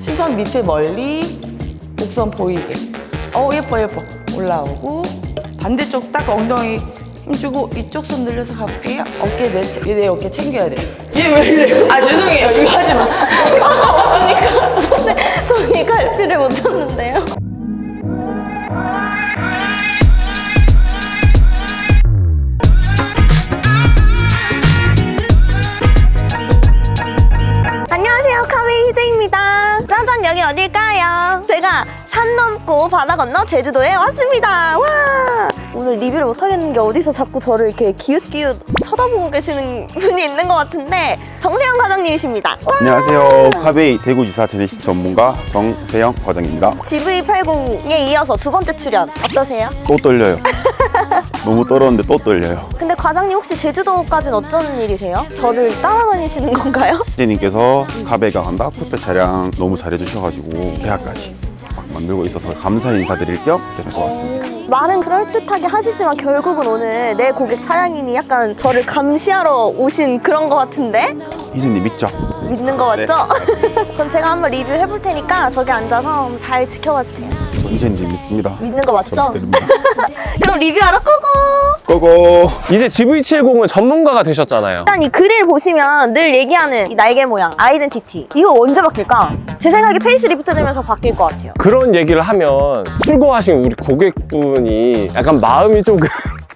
시선 밑에 멀리 곡선 보이게. 어 예뻐 예뻐. 올라오고 반대쪽 딱 엉덩이 힘주고 이쪽 손 늘려서 가볼게요. 어깨 내, 내 어깨 챙겨야 돼 얘 왜 이래? 아 죄송해요. 이거 하지 마. 없으니까 손에 손이 갈피를 못 쳤는데요. 짜잔 여기 어딜까요? 제가 산 넘고 바다 건너 제주도에 왔습니다 와 오늘 리뷰를 못하겠는 게 어디서 자꾸 저를 이렇게 기웃기웃 쳐다보고 계시는 분이 있는 것 같은데 정세영 과장님이십니다 와. 안녕하세요. 카베이 대구지사 제네시스 전문가 정세영 과장입니다. GV80에 이어서 두 번째 출연 어떠세요? 또 떨려요. 너무 떨었는데 또 떨려요. 근데 과장님 혹시 제주도까지는 어쩐 일이세요? 저를 따라다니시는 건가요? 이제님께서 카베이가 간다 쿠페 차량 너무 잘해주셔가지고 계약까지 막 만들고 있어서 감사 인사드릴 겸 이렇게 왔습니다. 말은 그럴듯하게 하시지만 결국은 오늘 내 고객 차량이니 약간 저를 감시하러 오신 그런 것 같은데? 이제님 믿죠? 믿는 거 맞죠? 그럼 제가 한번 리뷰해 볼 테니까 저기 앉아서 잘 지켜봐 주세요. 저 이제님 믿습니다. 믿는 거 맞죠? 그럼 리뷰하러 고고! 고고. 이제 GV70은 전문가가 되셨잖아요. 일단 이 그릴 보시면 늘 얘기하는 이 날개 모양, 아이덴티티. 이거 언제 바뀔까? 제 생각에 페이스리프트 되면서 바뀔 것 같아요. 그런 얘기를 하면 출고하신 우리 고객분이 약간 마음이 조금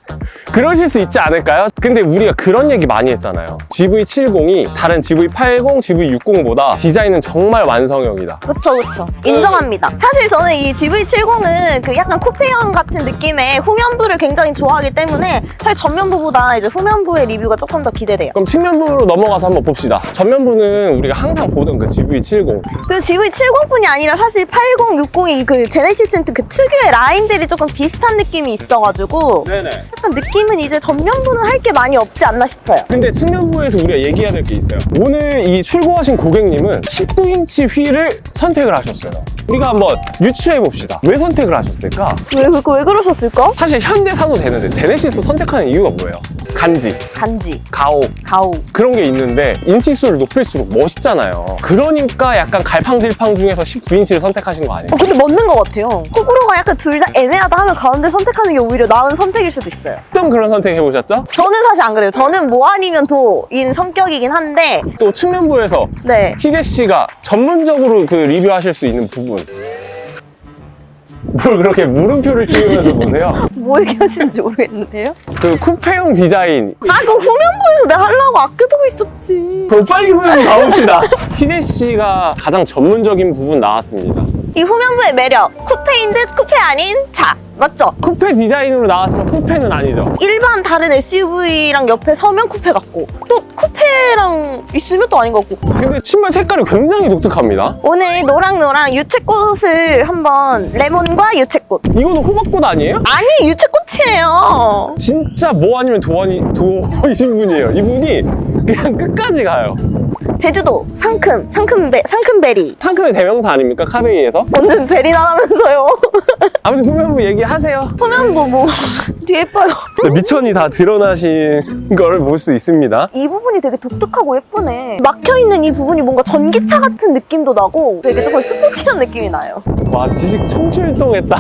그러실 수 있지 않을까요? 근데 우리가 그런 얘기 많이 했잖아요. GV70이 다른 GV80, GV60보다 디자인은 정말 완성형이다. 그쵸 그쵸 인정합니다 사실 저는 이 GV70은 그 약간 쿠페형 같은 느낌의 후면부를 굉장히 좋아하기 때문에 사실 전면부보다 이제 후면부의 리뷰가 조금 더 기대돼요 그럼 측면부로 넘어가서 한번 봅시다. 전면부는 우리가 항상 보던 그 GV70. 그리고 GV70뿐이 아니라 사실 80, 60이 그 제네시스 그 특유의 라인들이 조금 비슷한 느낌이 있어가지고 네네. 약간 느낌은 이제 전면부는 할 게 많이 없지 않나 싶어요 근데 측면부에서 우리가 얘기해야 될 게 있어요. 오늘 이 출고하신 고객님은 19인치 휠을 선택을 하셨어요. 우리가 한번 유추해 봅시다. 왜 선택을 하셨을까? 왜, 왜, 왜 그러셨을까? 사실 현대 사도 되는데 제네시스 선택하는 이유가 뭐예요? 간지, 간지, 가오 가오 그런 게 있는데 인치수를 높일수록 멋있잖아요. 그러니까 약간 갈팡질팡 중에서 19인치를 선택하신 거 아니에요? 어, 근데 맞는 것 같아요 호불호가 약간 둘 다 애매하다 하면 가운데 선택하는 게 오히려 나은 선택일 수도 있어요 어떤 그런 선택 해보셨죠? 저는 사실 안 그래요. 저는 뭐 아니면 도인 성격이긴 한데, 또 측면부에서 네. 희대 씨가 전문적으로 그 리뷰하실 수 있는 부분. 뭘 그렇게 물음표를 띄우면서 보세요? 뭐 얘기하시는지 모르겠는데요? 그 쿠페형 디자인. 아, 그 후면부에서 내가 하려고 아껴두고 있었지. 그럼 빨리 후면 가봅시다. 희대 씨가 가장 전문적인 부분 나왔습니다. 이 후면부의 매력. 쿠페인 듯 쿠페 아닌 차. 맞죠? 쿠페 디자인으로 나왔지만 쿠페는 아니죠. 일반 다른 SUV랑 옆에 서면 쿠페 같고, 또 쿠페랑 있으면 또 아닌 것 같고. 근데 신발 색깔이 굉장히 독특합니다. 오늘 노랑노랑 유채꽃을 한번, 레몬과 유채꽃. 이거는 호박꽃 아니에요? 아니, 유채꽃 이에요. 진짜 뭐 아니면 도안이 도이신 분이에요. 이분이 그냥 끝까지 가요. 제주도 상큼, 상큼베, 상큼베리. 상큼의 대명사 아닙니까 카베이에서? 완전 베리 나라면서요. 아무튼 후면부 얘기하세요. 후면부 뭐 되게 예뻐요. 미천이 다 드러나신 걸 볼 수 있습니다. 이 부분이 되게 독특하고 예쁘네. 막혀 있는 이 부분이 뭔가 전기차 같은 느낌도 나고 되게 조금 스포티한 느낌이 나요. 와 지식 총출동했다.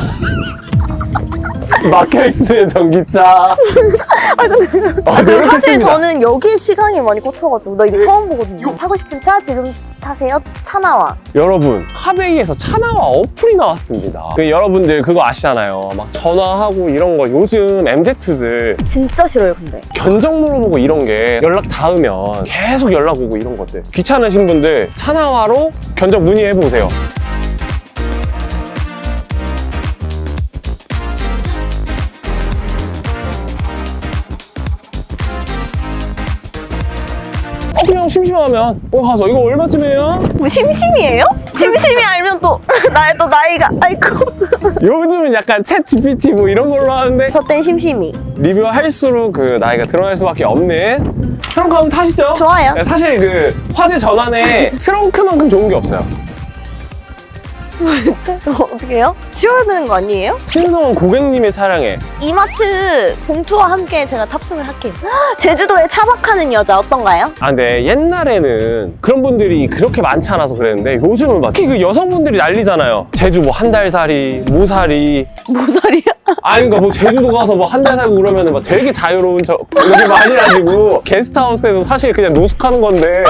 막혀있으면 전기차. 아 근데 아, 사실 노력했습니다. 저는 여기에 시간이 많이 꽂혀가지고 나 이게 처음 보거든요. 타고 싶은 차 지금 타세요. 차 나와. 여러분 카베이에서 차나와 어플이 나왔습니다. 그 여러분들 그거 아시잖아요. 막 전화하고 이런 거 요즘 MZ들 진짜 싫어요 근데. 견적 물어보고 이런 게 연락 닿으면 계속 연락 오고 이런 것들 귀찮으신 분들 차나와로 견적 문의해 보세요. 그냥 심심하면 어 가서 이거 얼마쯤이에요? 뭐 심심이에요? 심심이 알면 또 나의 또 나이가 아이고. 요즘은 약간 챗 GPT 뭐 이런 걸로 하는데 저 땐 심심이. 리뷰할수록 그 나이가 드러날 수밖에 없는 트렁크 한번 타시죠? 좋아요. 네, 사실 그 화재 전환에 트렁크만큼 좋은 게 없어요. 어떻게 해요? 지워야 되는 거 아니에요? 신성한 고객님의 차량에 이마트 봉투와 함께 제가 탑승을 할게요. 제주도에 차박하는 여자 어떤가요? 아, 근데 옛날에는 그런 분들이 그렇게 많지 않아서 그랬는데 요즘은 막 특히 그 여성분들이 난리잖아요. 제주 뭐 한 달 살이, 모살이. 모살이야? 아니, 그러니까 뭐 제주도 가서 뭐 한 달 살고 그러면은 막 되게 자유로운 저, 이렇게 많이 가지고 게스트하우스에서 사실 그냥 노숙하는 건데.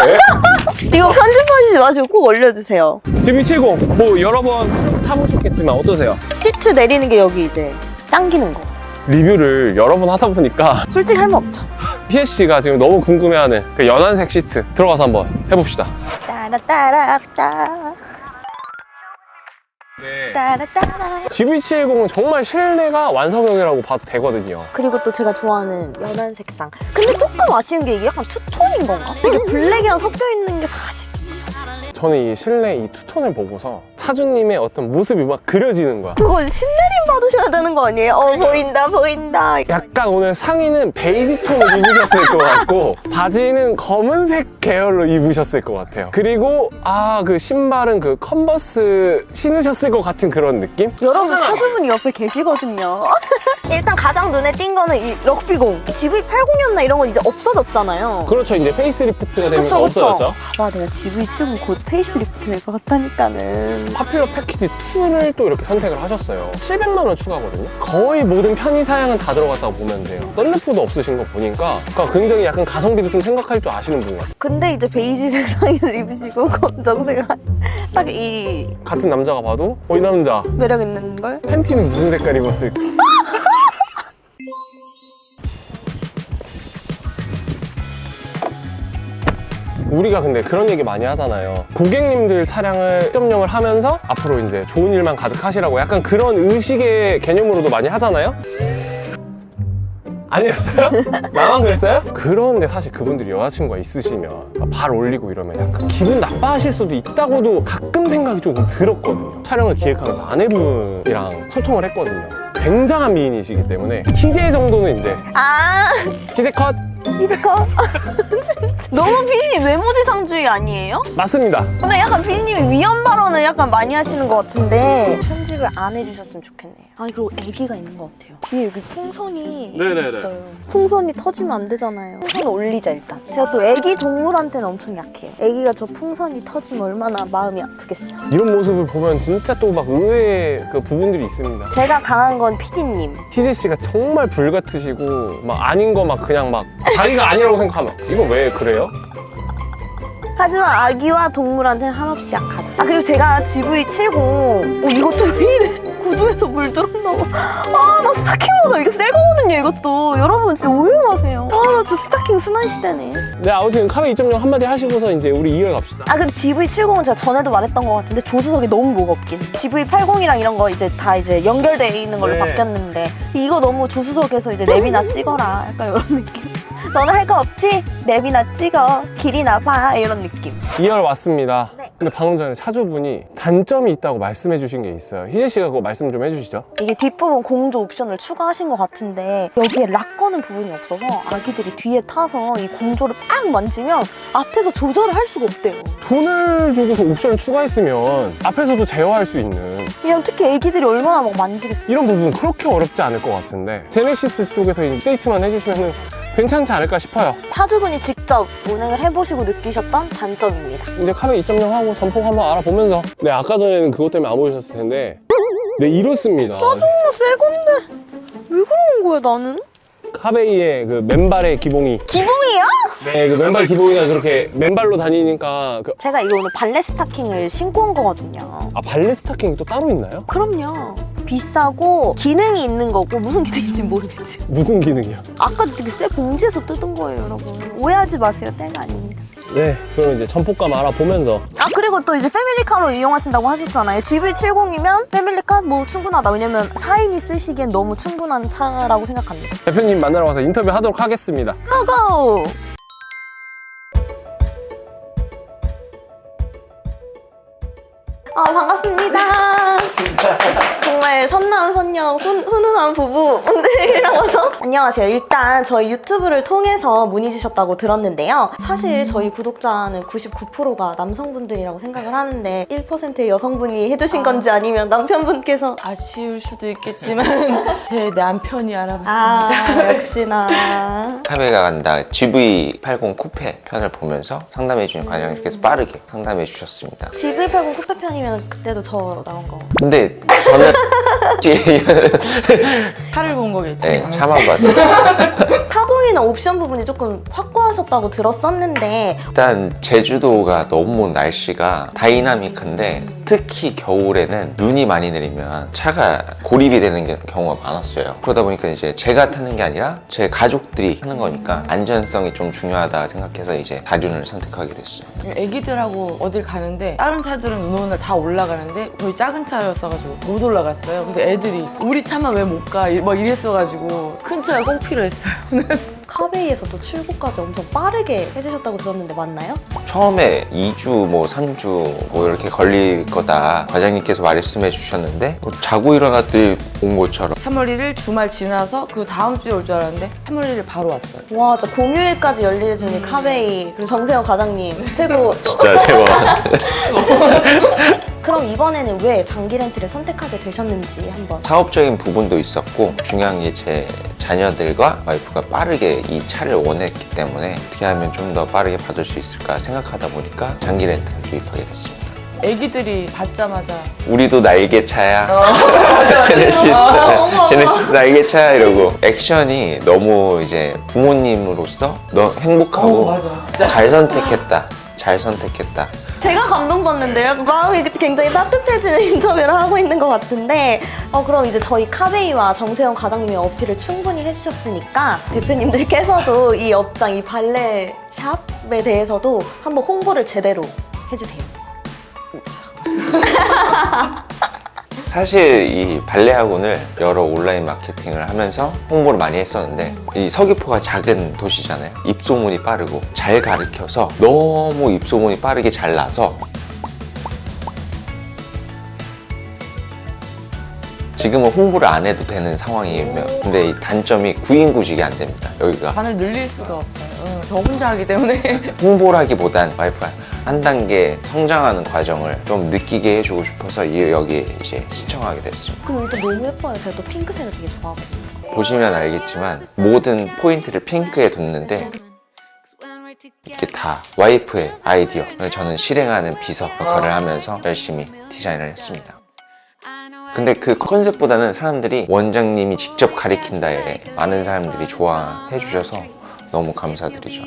이거 편집하시지 마시고 꼭 올려주세요. GB70, 뭐 여러 번 타보셨겠지만 어떠세요? 시트 내리는 게 여기 이제 당기는 거. 리뷰를 여러 번 하다 보니까 솔직히 할 말 없죠. PSC가 지금 너무 궁금해하는 그 연한색 시트 들어가서 한번 해봅시다. 따라 따라따. 네. 따라 따라. GB70은 정말 실내가 완성형이라고 봐도 되거든요. 그리고 또 제가 좋아하는 연한 색상. 근데 조금 아쉬운 게 이게 약간 투톤인 건가? 이게 블랙이랑 섞여 있는 게 사실. 저는 이 실내 이 투톤을 보고서 차주님의 어떤 모습이 막 그려지는 거야. 그거 신내림 받으셔야 되는 거 아니에요? 어, 보인다, 보인다. 약 간 오늘 상의는 베이지 톤을 입으셨을 것 같고 바지는 검은색 계열로 입으셨을 것 같아요. 그리고 아 그 신발은 그 컨버스 신으셨을 것 같은 그런 느낌? 여러분 차주분이 옆에 계시거든요. 일단 가장 눈에 띈 거는 이 럭비공. GV80이었나 이런 건 이제 없어졌잖아요. 그렇죠. 이제 페이스리프트가 되면서. 없어졌죠. 봐봐, 내가 GV70 곧 페이스리프트 될 것 같다니까는. 파퓰러 패키지 2를 또 이렇게 선택을 하셨어요. 700만 원 추가거든요. 거의 모든 편의 사양은 다 들어갔다고 보면 돼요. 썬루프도 없으신 거 보니까 그러니까 굉장히 약간 가성비도 좀 생각할 줄 아시는 분 같아요. 근데 이제 베이지색 상의를 입으시고 검정색 딱이 같은 남자가 봐도 어 이 남자 매력 있는 걸. 팬티는 무슨 색깔 입었을까? 우리가 근데 그런 얘기 많이 하잖아요. 고객님들 차량을 점령을 하면서 앞으로 이제 좋은 일만 가득하시라고 약간 그런 의식의 개념으로도 많이 하잖아요. 아니었어요? 나만 그랬어요? 그런데 사실 그분들이 여자친구가 있으시면 발 올리고 이러면 약간 기분 나빠하실 수도 있다고도 가끔 생각이 조금 들었거든요. 촬영을 기획하면서 아내분이랑 소통을 했거든요. 굉장한 미인이시기 때문에 희대 정도는 이제 아, 희대 컷 이제커. 너무 피디님 외모지상주의 아니에요? 맞습니다. 근데 약간 피디님이 위험 발언을 약간 많이 하시는 것 같은데 편집을 안 해주셨으면 좋겠네요. 아니 그리고 애기가 있는 것 같아요. 뒤에 여기 풍선이 네네네. 있어요. 풍선이 터지면 안 되잖아요. 풍선 올리자 일단. 제가 또 애기 동물한테는 엄청 약해요. 애기가 저 풍선이 터지면 얼마나 마음이 아프겠어요. 이런 모습을 보면 진짜 또 막 의외의 그 부분들이 있습니다. 제가 강한 건 피디님. 희대 씨가 정말 불 같으시고 막 아닌 거 막 그냥 막 자기가 아니라고 생각하면 이거 왜 그래요? 하지만 아기와 동물한테는 한없이 약하다. 아 그리고 제가 GV70 어, 이것도 왜 이래? 구두에서 물 들었나 봐. 아나 스타킹 모자 이거 새 거거든요 이것도. 여러분 진짜 오해 마세요. 아나 진짜 스타킹 순환 시대네. 네 아무튼 카메 2.0 한마디 하시고서 이제 우리 이어갑시다. 아 그리고 GV70은 제가 전에도 말했던 것 같은데 조수석이 너무 무겁긴. GV80이랑 이런 거 이제 다 이제 연결돼 있는 걸로 네. 바뀌었는데 이거 너무 조수석에서 이제 랩이나 찍어라 약간 이런 느낌. 너는 할 거 없지? 랩이나 찍어 길이나 봐 이런 느낌. 2열 왔습니다. 네. 근데 방금 전에 차주분이 단점이 있다고 말씀해 주신 게 있어요. 희재 씨가 그거 말씀 좀 해주시죠. 이게 뒷부분 공조 옵션을 추가하신 것 같은데 여기에 락 거는 부분이 없어서 아기들이 뒤에 타서 이 공조를 빡 만지면 앞에서 조절을 할 수가 없대요. 돈을 주고서 옵션을 추가했으면 앞에서도 제어할 수 있는 왜냐면 특히 아기들이 얼마나 막 만지겠어. 이런 부분 그렇게 어렵지 않을 것 같은데 제네시스 쪽에서 이 업데이트만 해주시면 괜찮지 않을까 싶어요. 차주분이 직접 운행을 해보시고 느끼셨던 단점입니다. 이제 카메 2.0 하고 전폭 한번 알아보면서 네 아까 전에는 그것 때문에 안 보셨을 텐데 네 이렇습니다. 어, 새 건데 왜 그러는 거야 나는? 카베이의 그 맨발의 기봉이 기봉이요? 네, 그 맨발 기봉이가 그렇게 맨발로 다니니까 그, 제가 이거 오늘 발레 스타킹을 신고 온 거거든요. 아 발레 스타킹이 또 따로 있나요? 그럼요. 비싸고 기능이 있는 거고 무슨 기능인지 모르겠지. 무슨 기능이요? 아까 되게 새 봉지에서 뜯은 거예요, 여러분. 오해하지 마세요, 때가 아닙니다. 네, 그럼 이제 전폭감 알아보면서 아 그리고 또 이제 패밀리카로 이용하신다고 하셨잖아요. GV70이면 패밀리카 뭐 충분하다. 왜냐면 4인이 쓰시기엔 너무 충분한 차라고 생각합니다. 대표님 만나러 가서 인터뷰 하도록 하겠습니다. 고고! 아 반갑습니다. 정말 선남 선녀 훈, 훈훈한 부부분들이라고 해서 안녕하세요. 일단 저희 유튜브를 통해서 문의 주셨다고 들었는데요. 사실 저희 구독자는 99%가 남성분들이라고 생각을 하는데 1%의 여성분이 해주신 건지 아니면 남편분께서 아쉬울 수도 있겠지만 제 남편이 알아봤습니다. 아 역시나 카베가 간다 GV80 쿠페 편을 보면서 상담해주는 과장님께서 빠르게 상담해 주셨습니다. GV80 쿠페 편이면 그때도 저 나온 거 근데 저는 차를 본 거겠죠. 네, 차만 봤어요. 하동이나 옵션 부분이 조금 확고하셨다고 들었었는데 일단 제주도가 너무 날씨가 다이나믹한데 특히 겨울에는 눈이 많이 내리면 차가 고립이 되는 게- 경우가 많았어요. 그러다 보니까 이제 제가 타는 게 아니라 제 가족들이 타는 거니까 안전성이 좀 중요하다 생각해서 이제 다륜을 선택하게 됐어요. 애기들하고 어딜 가는데 다른 차들은 눈 오는 날 다 올라가는데 저희 작은 차였어가지고 못 올라갔어요. 그래서 애들이 우리 차만 왜 못 가? 막 이랬어가지고 큰 차가 꼭 필요했어요. 카베이에서도 출고까지 엄청 빠르게 해주셨다고 들었는데 맞나요? 처음에 2주 뭐 3주 뭐 이렇게 걸릴 거다 과장님께서 말씀해 주셨는데 뭐 자고 일어났더니 온 것처럼 3월 1일 주말 지나서 그 다음 주에 올 줄 알았는데 3월 1일 바로 왔어요. 와, 진짜 공휴일까지 열리는 카베이 그리고 정세영 과장님 최고. 진짜 제발 그럼 이번에는 왜 장기 렌트를 선택하게 되셨는지 한번. 사업적인 부분도 있었고 중요한 게 제 자녀들과 와이프가 빠르게 이 차를 원했기 때문에 어떻게 하면 좀 더 빠르게 받을 수 있을까 생각하다 보니까 장기 렌트를 도입하게 됐습니다. 애기들이 받자마자 우리도 날개차야. 제네시스. 제네시스 날개차 이러고 액션이 너무 이제 부모님으로서 너 행복하고 잘 선택했다. 잘 선택했다. 제가 감동받는데요. 마음이 굉장히 따뜻해지는 인터뷰를 하고 있는 것 같은데, 어, 그럼 이제 저희 카베이와 정세영 과장님의 어필을 충분히 해주셨으니까, 대표님들께서도 이 업장, 이 발레 샵에 대해서도 한번 홍보를 제대로 해주세요. 사실 이 발레 학원을 여러 온라인 마케팅을 하면서 홍보를 많이 했었는데 이 서귀포가 작은 도시잖아요. 입소문이 빠르고 잘 가르쳐서 너무 입소문이 빠르게 잘 나서 지금은 홍보를 안 해도 되는 상황이면 근데 이 단점이 구인구직이 안 됩니다. 여기가 반을 늘릴 수가 없어요. 응, 저 혼자 하기 때문에 홍보라기보단 와이프가 한 단계 성장하는 과정을 좀 느끼게 해주고 싶어서 이- 여기 이제 신청하게 됐습니다. 그리고 일단 너무 예뻐요. 제가 또 핑크색을 되게 좋아하거든요. 보시면 알겠지만 모든 포인트를 핑크에 뒀는데 이게 다 와이프의 아이디어 저는 실행하는 비서 역할을 하면서 열심히 디자인을 했습니다 근데 그 컨셉보다는 사람들이 원장님이 직접 가리킨다에 많은 사람들이 좋아해 주셔서 너무 감사드리죠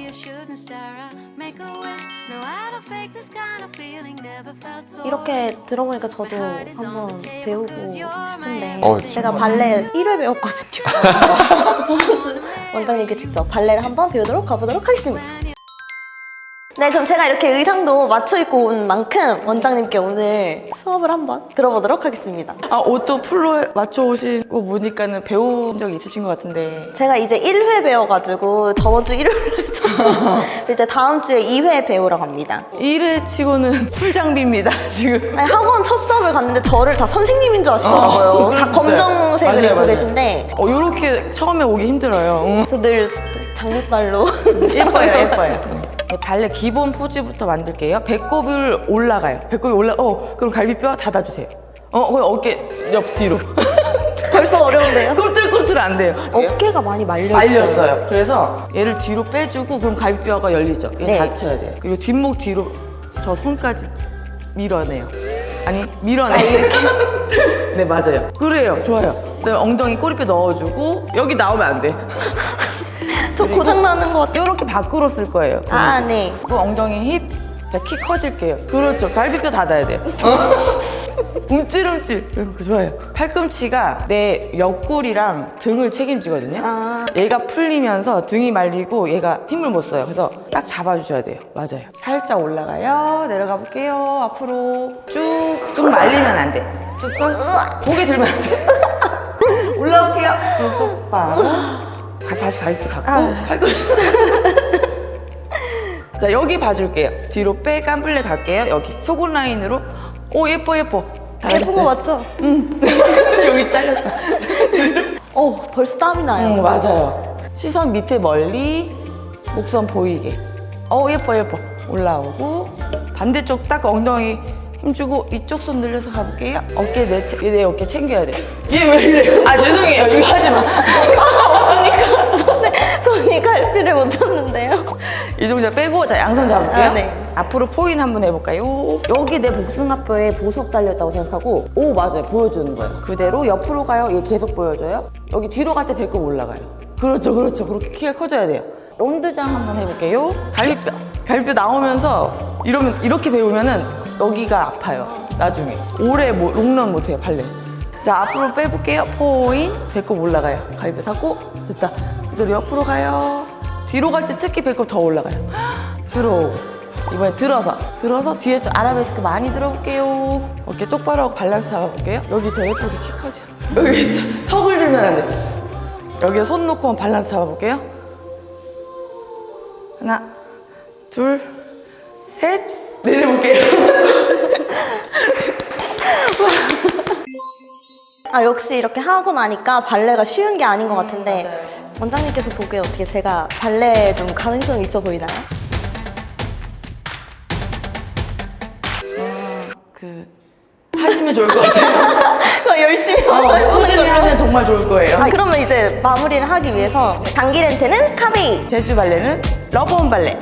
이렇게 들어보니까 저도 한번 배우고 싶은데 어, 제가 발레 1회 배웠거든요. 원장님께 직접 발레를 한번 배우도록 가보도록 하겠습니다. 네, 그럼 제가 이렇게 의상도 맞춰 입고 온 만큼 원장님께 오늘 수업을 한번 들어보도록 하겠습니다. 아 옷도 풀로 맞춰 오신 거 보니까는 배운 적 있으신 것 같은데 제가 이제 1회 배워가지고 저번 주 일요일에 쳤어요. 이제 다음 주에 2회 배우러 갑니다. 1회 치고는 풀 장비입니다 지금. 아니, 학원 첫 수업을 갔는데 저를 다 선생님인 줄 아시더라고요. 어, 다 그랬어요. 검정색을 맞아요, 입고 맞아요. 계신데 어 요렇게 처음에 오기 힘들어요. 응. 그래서 늘 장밋발로 예뻐요, 예뻐요. 네, 발레 기본 포즈부터 만들게요. 배꼽을 올라가요. 배꼽이 올라, 어, 그럼 갈비뼈 닫아주세요. 어, 그럼 어깨 옆 뒤로. 벌써 어려운데요? 꿈틀꿈틀 안 돼요. 어깨가 많이 말렸어요. 말렸어요. 그래서 얘를 뒤로 빼주고 그럼 갈비뼈가 열리죠. 얘 네. 닫혀야 돼요. 그리고 뒷목 뒤로 저 손까지 밀어내요. 아니 밀어내. 아? 네 맞아요. 그래요. 좋아요. 그다음에 엉덩이 꼬리뼈 넣어주고 여기 나오면 안 돼. 저 고장 나는 것 같아요. 이렇게 밖으로 쓸 거예요. 아, 네. 그 엉덩이 힙. 자, 키 커질게요. 그렇죠. 갈비뼈 닫아야 돼요. 움찔움찔. 그 좋아요. 팔꿈치가 내 옆구리랑 등을 책임지거든요. 아. 얘가 풀리면서 등이 말리고 얘가 힘을 못 써요. 그래서 딱 잡아주셔야 돼요. 맞아요. 살짝 올라가요. 내려가 볼게요. 앞으로 쭉. 좀 말리면 안 돼. 쭉 펴서 고개 들면 안 돼. 올라올게요. 쭉 똑바로. 가- 다시 갈비뼈 닫고 팔꿈치. 자 여기 봐줄게요 뒤로 빼 깜블레 갈게요 여기 속옷 라인으로 오 예뻐 예뻐 예쁜 거 맞죠? 여기 잘렸다. 어, 벌써 땀이 나요. 응, 맞아요. 시선 밑에 멀리, 목선 보이게. 어, 예뻐, 예뻐. 올라오고, 반대쪽 딱 엉덩이 힘주고, 이쪽 손 늘려서 가볼게요. 어깨, 내, 채- 내 어깨 챙겨야 돼. 얘 왜 이래? 아, 죄송해요. 이거 하지 마. 손이 갈피를 못 쳤는데요. 이 동작 빼고, 자, 양손 잡을게요. 아, 네. 앞으로 포인 한번 해볼까요? 여기 내 복숭아뼈에 보석 달렸다고 생각하고, 오, 맞아요. 보여주는 거예요. 그대로 옆으로 가요. 얘 계속 보여줘요. 여기 뒤로 갈 때 배꼽 올라가요. 그렇죠, 그렇죠. 그렇게 키가 커져야 돼요. 론드장 한번 해볼게요. 갈비뼈. 갈비뼈 나오면서 이러면, 이렇게 배우면은 여기가 아파요. 나중에. 오래 뭐, 롱런 못해요, 발레. 자, 앞으로 빼볼게요. 포인. 배꼽 올라가요. 갈비뼈 잡고. 됐다. 그대로 옆으로 가요. 뒤로 갈 때 특히 배꼽 더 올라가요. 들어오고. 이번에 들어서. 들어서 뒤에 또 아라베스크 많이 들어볼게요. 어깨 똑바로 하고 밸런스 잡아볼게요. 여기 더 예쁘게 키 커져. 여기 턱을 들면 안 돼. 여기에 손 놓고 밸런스 잡아볼게요. 하나, 둘, 셋. 내려볼게요. 아, 역시 이렇게 하고 나니까 발레가 쉬운 게 아닌 것 같은데. 원장님께서 보기에 어떻게 제가 발레 좀 가능성이 있어 보이나요? 그, 하시면 좋을 것 같아요. 열심히 어, 꾸준히. 하면 정말 좋을 거예요. 아, 그러면 이제 마무리를 하기 위해서 단기 렌트는 카베이, 제주 발레는 러브온 발레.